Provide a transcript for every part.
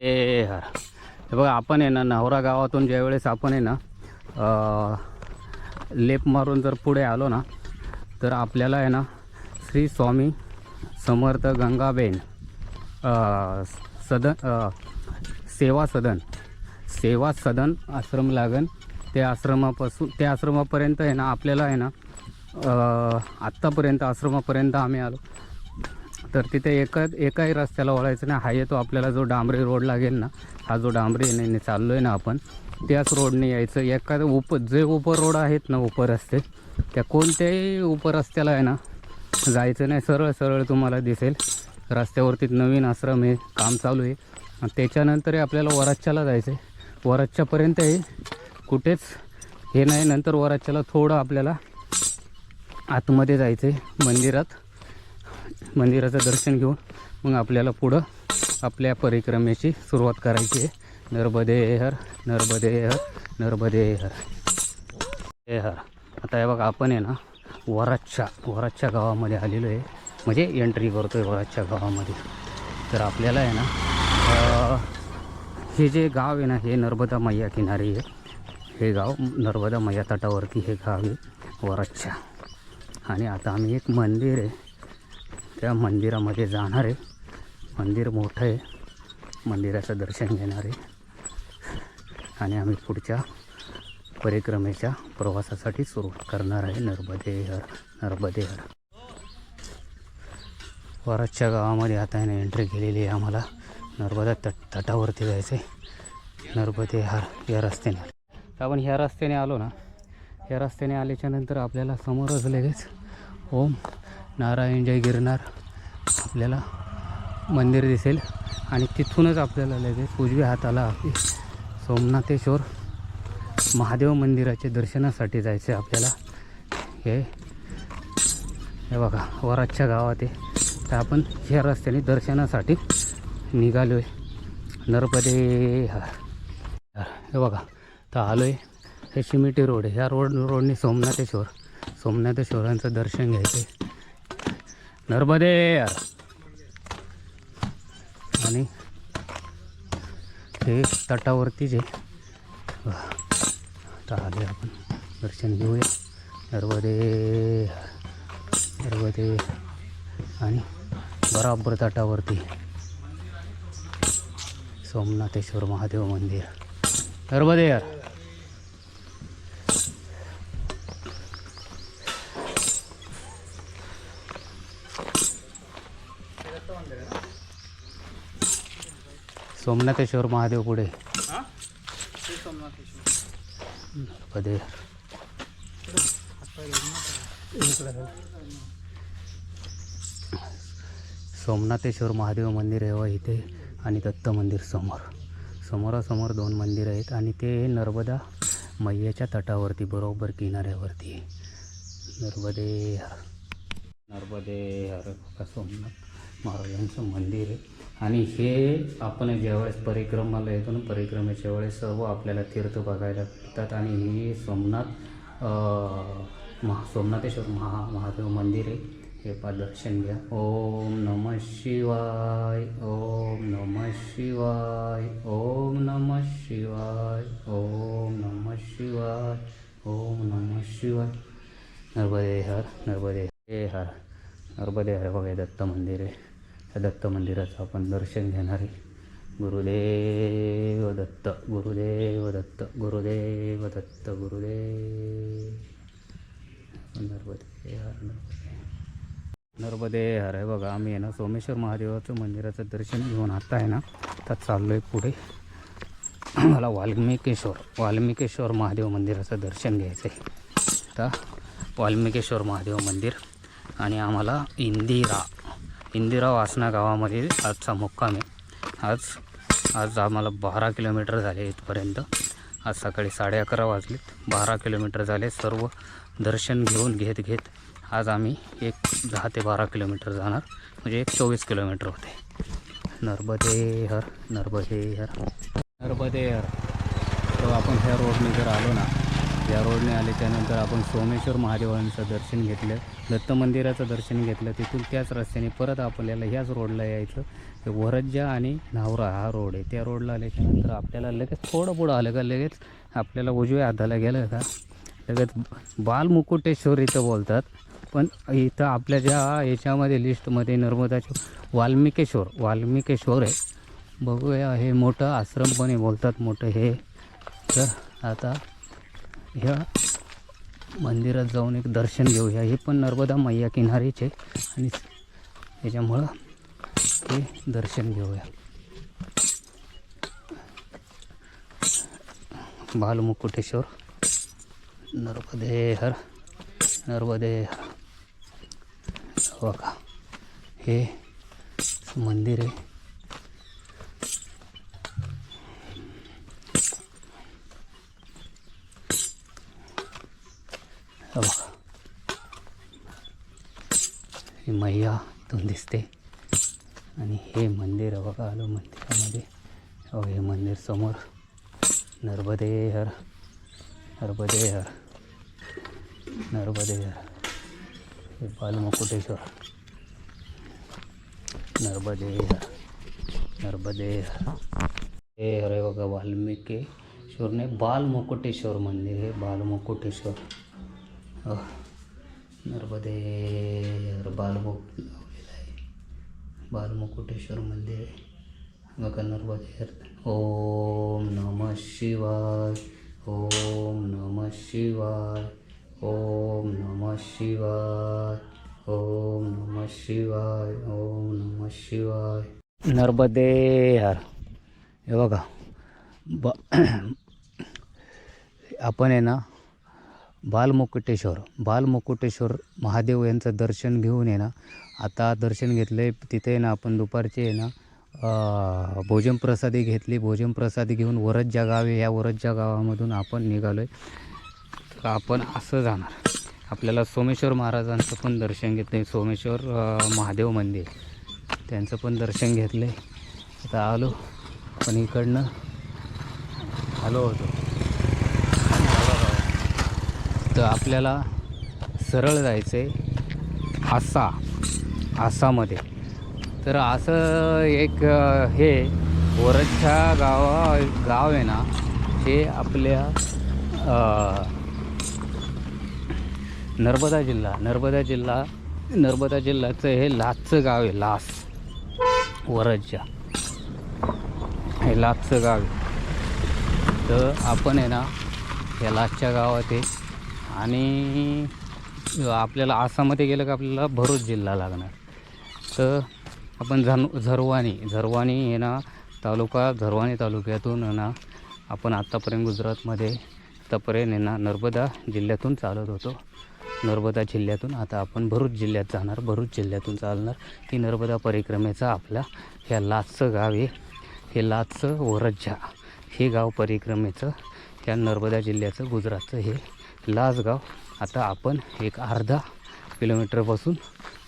ए हर. हे बघा आपण आहे ना नवरा गावातून ज्यावेळेस आपण आहे ना लेप मारून जर पुढे आलो ना तर आपल्याला आहे ना श्री स्वामी समर्थ गंगाबेन सदन सेवा सदन सेवा सदन आश्रम लागन. त्या आश्रमापासून त्या आश्रमापर्यंत आहे ना आपल्याला आहे ना आत्तापर्यंत आश्रमापर्यंत आम्ही आलो. तर तिथे एका एकाही रस्त्याला वळायचं नाही. हा येतो आपल्याला जो डांबरी रोड लागेल ना हा जो डांबरी नाही चाललो आहे ना आपण त्याच रोडने यायचं. एका उप जे उपर रोड आहेत ना उपरस्ते त्या कोणत्याही उपरस्त्याला आहे ना जायचं नाही. सरळ सरळ तुम्हाला दिसेल. रस्त्यावरती नवीन आश्रम आहे काम चालू आहे. आणि त्याच्यानंतरही आपल्याला वराच्याला जायचं आहे वराच्यापर्यंतही कुठेच हे नाही. नंतर वराच्याला थोडं आपल्याला आतमध्ये जायचं आहे मंदिरात. मंदिराचं दर्शन घेऊन मग आपल्याला पुढं आपल्या परिक्रमेची सुरुवात करायची आहे. नर्मदे हर नर्मदे हर नर्मदे हर हे हर आता हे बघा आपण आहे ना वराच्या वराच्या गावामध्ये आलेलो आहे. म्हणजे एंट्री करतो आहे वराच्या गावामध्ये. तर आपल्याला आहे ना हे जे गाव आहे ना हे नर्मदा मैया किनारी आहे. हे गाव नर्मदा मैया तटावरती हे गाव आहे वराच्या आणि आता आम्ही एक मंदिर आहे. त्या मंदिरामध्ये जाणार आहे. मंदिर मोठं आहे. मंदिराचं दर्शन घेणार आहे. आणि आम्ही पुढच्या परिक्रमेच्या प्रवासासाठी सुरुवात करणार आहे. नर्मदेहर नर्मदेहर. नर्मदे गावामध्ये आता याने एंट्री केलेली आहे आम्हाला. नर्मदा तट तटावरती जायचं आहे नर्मदेहार या रस्त्याने. आपण ह्या रस्त्याने आलो ना. या रस्त्याने आल्याच्यानंतर आपल्याला समोरच लगेच ओम नारायण जय गिरनार. आपल्याला मंदिर दिसेल आणि तिथूनच आपल्याला लगेच उजव्या हाताला आपली सोमनाथेश्वर महादेव मंदिराच्या दर्शनासाठी जायचे आपल्याला. हे हे बघा वराच्या गावात आहे. तर आपण ह्या रस्त्याने दर्शनासाठी निघालो आहे नर्मदे हे बघा तर आलो आहे हे शिमिटी रोड आहे. ह्या रोड रोडने सोमनाथेश्वर. सोमनाथेश्वरांचं दर्शन घ्यायचं आहे नर्मदे आणि हे तटावरतीच आहे. आता आले आपण. दर्शन घेऊया. नर्मदे नर्मदे. आणि बराबर तटावरती सोमनाथेश्वर महादेव मंदिर. नर्मदे यार. सोमनाथेश्वर महादेव पुढे. सोमनाथेश्वर महादेव मंदिर आहे व इथे आणि दत्त मंदिर समोर. समोरासमोर दोन मंदिर आहेत आणि ते नर्मदा मैयाच्या तटावरती बरोबर किनाऱ्यावरती. नर्मदे हर नर्मदे हर सोमनाथ महाराजांचं मंदिर आहे. आणि हे आपण ज्यावेळेस परिक्रमाला येतो ना परिक्रमेच्या वेळेस सर्व आपल्याला तीर्थ बघायला भेटतात. आणि हे सोमनाथ महा सोमनाथेश्वर महा महादेव मंदिर आहे. हे पा दर्शन घ्या. ओम नम शिवाय ओम नम शिवाय ओम नम शिवाय ओम नम शिवाय ओम नम शिवाय. नर्मदे हर नर्मदे हे हर नर्मदे हर. बघा दत्त मंदिर आहे. त्या दत्त मंदिराचं आपण दर्शन घेणार आहे. गुरुदेव दत्त गुरुदेव दत्त गुरुदेव दत्त गुरुदेव. नर्मदे हर नर्मदे हर. आहे बघा आम्ही आहे ना सोमेश्वर महादेवाचं मंदिराचं दर्शन घेऊन आता आहे ना आता चाललो आहे पुढे. मला वाल्मिकेश्वर वाल्मिकेश्वर महादेव मंदिराचं दर्शन घ्यायचं आहे आता वाल्मिकेश्वर महादेव मंदिर आणि आम्हाला इंदिरा इंदिरा वासना गावामध्ये आजचा मुक्काम आहे. आज आज आम्हाला बारा किलोमीटर झाले इथपर्यंत. आज सकाळी साडे अकरा वाजलेत. बारा किलोमीटर झाले. सर्व दर्शन घेऊन घेत घेत आज आम्ही एक दहा ते बारा किलोमीटर जाणार. म्हणजे एक चोवीस किलोमीटर होते. नर्मदे हर नर्मदे हर नर्मदे हर तर आपण ह्या रोडने जर आलो ना या रोडने आल्याच्यानंतर आपण सोमेश्वर महादेवांचं दर्शन घेतलं दत्त मंदिराचं दर्शन घेतलं. तिथून त्याच रस्त्याने परत आपल्याला ह्याच रोडला यायचं. वरज्जा आणि नावरा हा रोड आहे. त्या रोडला आल्याच्यानंतर आपल्याला लगेच थोडं पुढं आलं का लगेच आपल्याला उजव्या हाताला गेलं का लगेच बालमुकुटेश्वर इथं बोलतात. पण इथं आपल्या ज्या याच्यामध्ये लिस्टमध्ये नर्मदाचे वाल्मिकेश्वर वाल्मिकेश्वर आहे. बघूया हे मोठं आश्रम पण बोलतात मोठं हे. तर आता ह्या मंदिरात जाऊन एक दर्शन घेऊया. हे पण नर्मदा मैया किनारीच आहे. आणि त्याच्यामुळं हे दर्शन घेऊया. बालमुकुटेश्वर. नर्मदे हर नर्मदे हर का हे मंदिर आहे. बघा मैया इथून दिसते. आणि हे मंदिर आहे बघा आलो मंदिरामध्ये. हो हे मंदिर समोर. नर्मदे हर नर्मदे हर नर्मदे हर हे बालमुकुटेश्वर. नर्मदे हर नर्मदे हर हे अरे बघा वाल्मिकेश्वर नाही बालमुकुटेश्वर मंदिर हे बालमुकुटेश्वर. हो. नर्मदे बालमुक लावलेलं आहे. बालमुकुटेश्वर मंदिर आहे. बघा नर्मदे ओम नम शिवाय ओम नम शिवाय ओम नम शिवाय ओम नम शिवाय ओम नम शिवाय. नर्मदे हर हे बघा. ब आपण आहे ना बालमुकुटेश्वर बालमुकुटेश्वर महादेव यांचं दर्शन घेऊन आहे ना. आता दर्शन घेतलं आहे तिथे आहे ना आपण दुपारचे आहे ना भोजनप्रसादी भोजन प्रसादी घेतली. भोजन प्रसादी घेऊन वरज्जा गाव या वरज्जा गावामधून आपण निघालो आहे तर आपण असं जाणार. आपल्याला सोमेश्वर महाराजांचं पण दर्शन घेतलं आहे सोमेश्वर महादेव मंदिर. त्यांचं पण दर्शन घेतलं आहे आता आलो. पण इकडनं आलो होतो. तर आपल्याला सरळ जायचं आहे आसा आसामध्ये. तर असं एक हे वरच्या गावा गाव आहे ना हे आपल्या नर्मदा जिल्हा नर्मदा जिल्हा नर्मदा जिल्ह्याचं हे लाचचं गाव आहे लास. वरच्या. हे लाचचं गाव आहे. तर आपण आहे ना या लाचच्या गावात आहे आणि आपल्याला आसाममध्ये गेलं का आपल्याला भरूच जिल्हा लागणार. तर आपण झन झरवाणी झरवाणी हे ना तालुका झरवाणी तालुक्यातून ना आपण आत्तापर्यंत गुजरातमध्ये आत्तापर्यंत हे ना नर्मदा जिल्ह्यातून चालत होतो. नर्मदा जिल्ह्यातून आता आपण भरूच जिल्ह्यात जाणार भरूच जिल्ह्यातून चालणार. ही नर्मदा परिक्रमेचा आपला ह्या लाचचं गाव आहे. हे लाचचं ओरज्जा हे गाव परिक्रमेचं त्या नर्मदा जिल्ह्याचं गुजरातचं हे लासगाव. आता आपण एक अर्धा किलोमीटरपासून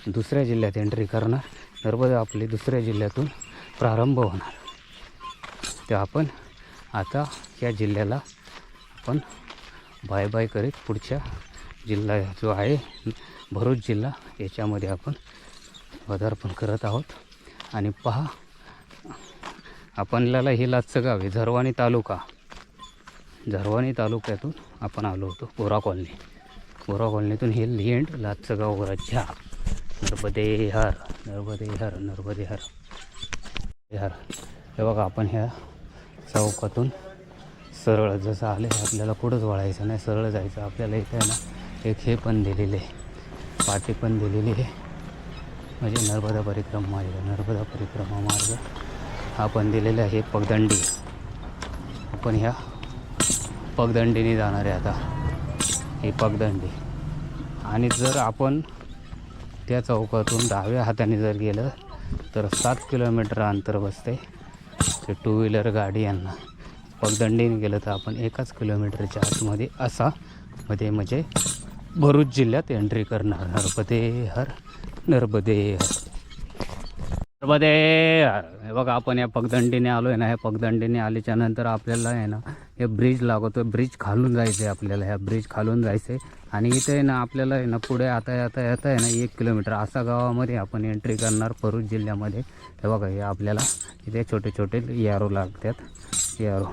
दुसऱ्या जिल्ह्यात एंट्री करणार. नर्मदा आपली दुसऱ्या जिल्ह्यातून प्रारंभ होणार. तर आपण आता या जिल्ह्याला आपण बाय बाय करीत पुढच्या जिल्हा जो आहे भरूच जिल्हा याच्यामध्ये आपण पदार्पण करत आहोत. आणि पहा आपल्याला हे लाचचं गाव आहे झरवाणी तालुका. झरवाणी तालुक्यातून आपण आलो होतो बोरा कॉलनी. बोरा कॉलनीतून हे लेंड लाचचं गाव वरच्या नर्मदे हर नर्मदे हर नर्मदे हर. हर. हे बघा आपण ह्या चौकातून सरळ जसं आले आपल्याला कुठंच वळायचं नाही सरळ जायचं. आपल्याला इथे आहे ना एक हे पण दिलेले आहे. पाटी पण दिलेली आहे. म्हणजे नर्मदा परिक्रमा मार्ग नर्मदा परिक्रमा मार्ग हा पण दिलेला आहे पगदंडी. आपण ह्या पगदंडीने जाणार आहे आता. ही पगदंडी. आणि जर आपण त्या चौकातून डाव्या हाताने जर गेलं तर सात किलोमीटर अंतर बसते ते टू व्हीलर गाडी यांना. पगदंडीने गेलं तर आपण एकाच किलोमीटरच्या आतमध्ये असा मध्ये म्हणजे भरूच जिल्ह्यात एंट्री करणार. नर्मदे हर नर्मदे हर नर्मदे हर हे बघा आपण या पगदंडीने आलो आहे ना या पगदंडीने आल्याच्यानंतर आपल्याला आहे ना हे ब्रिज लागतो ब्रिज खालून जायचं आहे आपल्याला. ह्या ब्रिज खालून जायचं आहे आणि इथे आहे ना आपल्याला आहे ना पुढे आता येता येता आहे ना एक किलोमीटर असा गावामध्ये आपण एंट्री करणार भरूच जिल्ह्यामध्ये. हे बघा हे आपल्याला इथे छोटे छोटे यारो लागतात. यारो.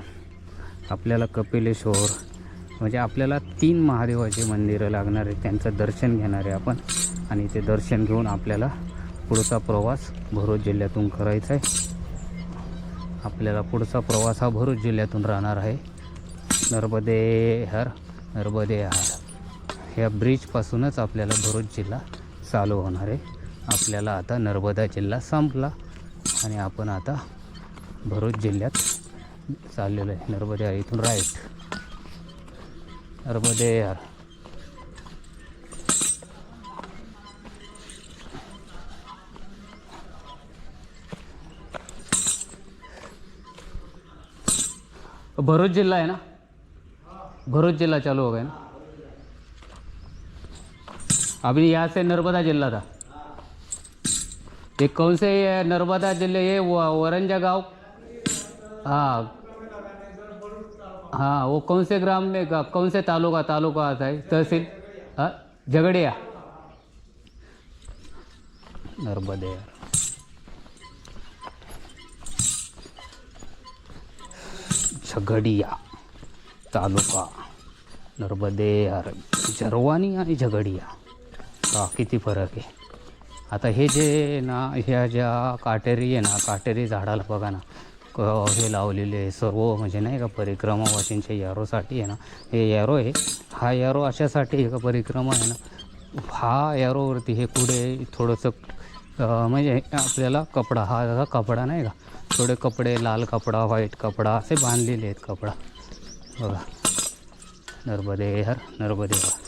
आपल्याला कपिलेश्वर. म्हणजे आपल्याला तीन महादेवाचे मंदिरं लागणार आहे त्यांचं दर्शन घेणार आहे आपण. आणि ते दर्शन घेऊन आपल्याला पुढचा प्रवास भरूच जिल्ह्यातून करायचा आहे. आपल्याला पुढचा प्रवास हा भरूच जिल्ह्यातून राहणार आहे. नर्मदे हर नर्मदे हर या ब्रिजपासूनच आपल्याला भरूच जिल्हा चालू होणार आहे. आपल्याला आता नर्मदा जिल्हा संपला आणि आपण आता भरूच जिल्ह्यात चाललेलो आहे. नर्मदे हर इथून राईट नर्मदे हर भरूच जिल्हा आहे ना? भरूच जिला चालू हो गया ना अभी यहाँ से नर्मदा जिला था ये कौन से ये नर्मदा जिले ये व- वरंजा गांव हाँ हाँ वो कौन से ग्राम में का कौन से तालुका तालुका आता है तहसील हाँ झगड़िया नर्मदे यार झगडिया तालुका नर्मदे यार जरवानी आणि झगडिया. का किती फरक आहे? आता हे जे ना ह्या ज्या काटेरी आहे ना काटेरी झाडाला बघा ना क- हे लावलेले आहे सर्व म्हणजे नाही का परिक्रमावासींच्या यारोसाठी आहे ना हे यारो आहे. हा यारो अशासाठी आहे का परिक्रमा आहे ना हा यारोवरती हे पुढे थोडंसं म्हणजे आपल्याला कपडा हा हा कपडा नाही का थोडे कपडे लाल कपडा व्हाईट कपडा असे बांधलेले आहेत कपडा. बघा नर्मदे हर नर्मदे हर